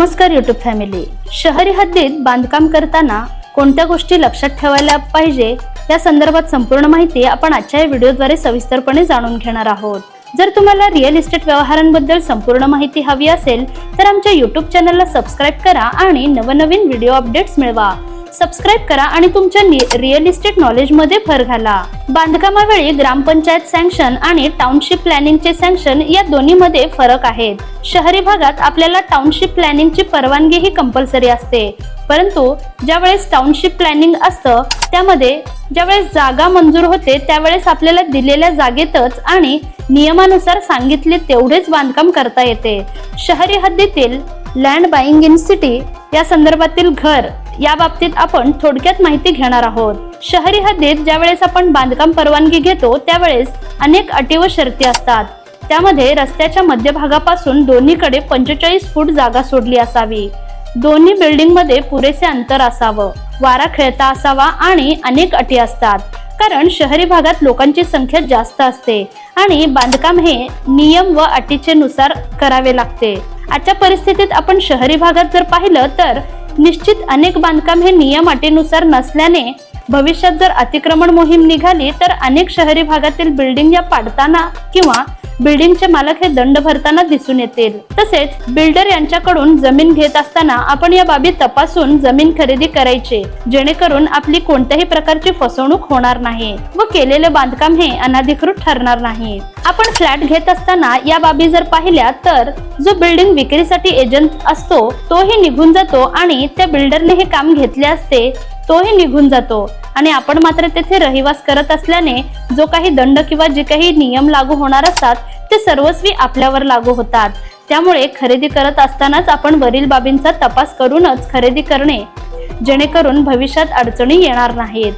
नमस्कार YouTube family शहरी हद्दीत बांधकाम करताना कोणत्या गोष्टी लक्षात ठेवायला पाहिजे या संदर्भात संपूर्ण माहिती आपण आजच्या या व्हिडिओद्वारे सविस्तरपणे जाणून घेणार आहोत. जर तुम्हाला रिअल इस्टेट व्यवहारांबद्दल संपूर्ण माहिती हवी असेल तर आमच्या युट्यूब चॅनलला सबस्क्राईब करा आणि नवनवीन व्हिडिओ अपडेट्स मिळवा. सबस्क्राईब करा आणि तुमच्या रिअल इस्टेट नॉलेजमध्ये भर घाला. बांधकामावेळी ग्रामपंचायत सँक्शन आणि टाउनशिप प्लॅनिंगचे सँक्शन या दोन्हीमध्ये फरक आहेत. शहरी भागात आपल्याला टाउनशिप प्लॅनिंगची परवानगी ही कंपल्सरी असते. परंतु ज्यावेळेस टाउनशिप प्लॅनिंग असतं त्यामध्ये ज्यावेळेस जागा मंजूर होते त्यावेळेस आपल्याला दिलेल्या जागेतच आणि नियमानुसार सांगितले तेवढेच बांधकाम करता येते. शहरी हद्दीतील लँड बाईंग इन सिटी या संदर्भातील घर या बाबतीत आपण थोडक्यात माहिती घेणार आहोत. शहरी हद्दीत ज्यावेळेस आपण बांधकाम परवानगी घेतो त्यावेळेस अनेक अटी व शर्ती असतात. त्यामध्ये रस्त्याच्या मध्यभागापासून दोन्हीकडे पंचेचाळीस फूट जागा सोडली असावी. दोन्ही बिल्डिंगमध्ये पुरेसे अंतर असावं. वारा खेळता असावा आणि अनेक अटी असतात. कारण शहरी भागात लोकांची संख्या जास्त असते आणि बांधकाम हे नियम व अटीचे नुसार करावे लागते. आजच्या परिस्थितीत आपण शहरी भागात जर पाहिलं तर निश्चित अनेक बांधकाम हे नियम अटीनुसार नसल्याने भविष्यात जर अतिक्रमण मोहीम निघाली तर अनेक शहरी भागातील बिल्डिंग या पाडताना किंवा बिल्डिंगचे मालक हे दंड भरताना दिसून येतील. तसेच बिल्डर यांच्याकडून जमीन घेत असताना आपण या बाबी तपासून जमीन खरेदी करायची जेणेकरून आपली कोणत्याही प्रकारची फसवणूक होणार नाही व केलेले बांधकाम हे अनाधिकृत ठरणार नाही. आपण फ्लॅट घेत असताना या बाबी जर पाहिल्या तर जो बिल्डिंग विक्रीसाठी एजंट असतो तोही निघून जातो आणि त्या बिल्डरने हे काम घेतले असते तोही निघून जातो. आणि आपण मात्र तेथे रहिवास करत असल्याने जो काही दंड किंवा जे काही नियम लागू होणार असतात ते सर्वस्वी आपल्यावर लागू होतात. त्यामुळे खरेदी करत असतानाच आपण वरील बाबींचा तपास करूनच खरेदी करणे जेणेकरून भविष्यात अडचणी येणार नाहीत.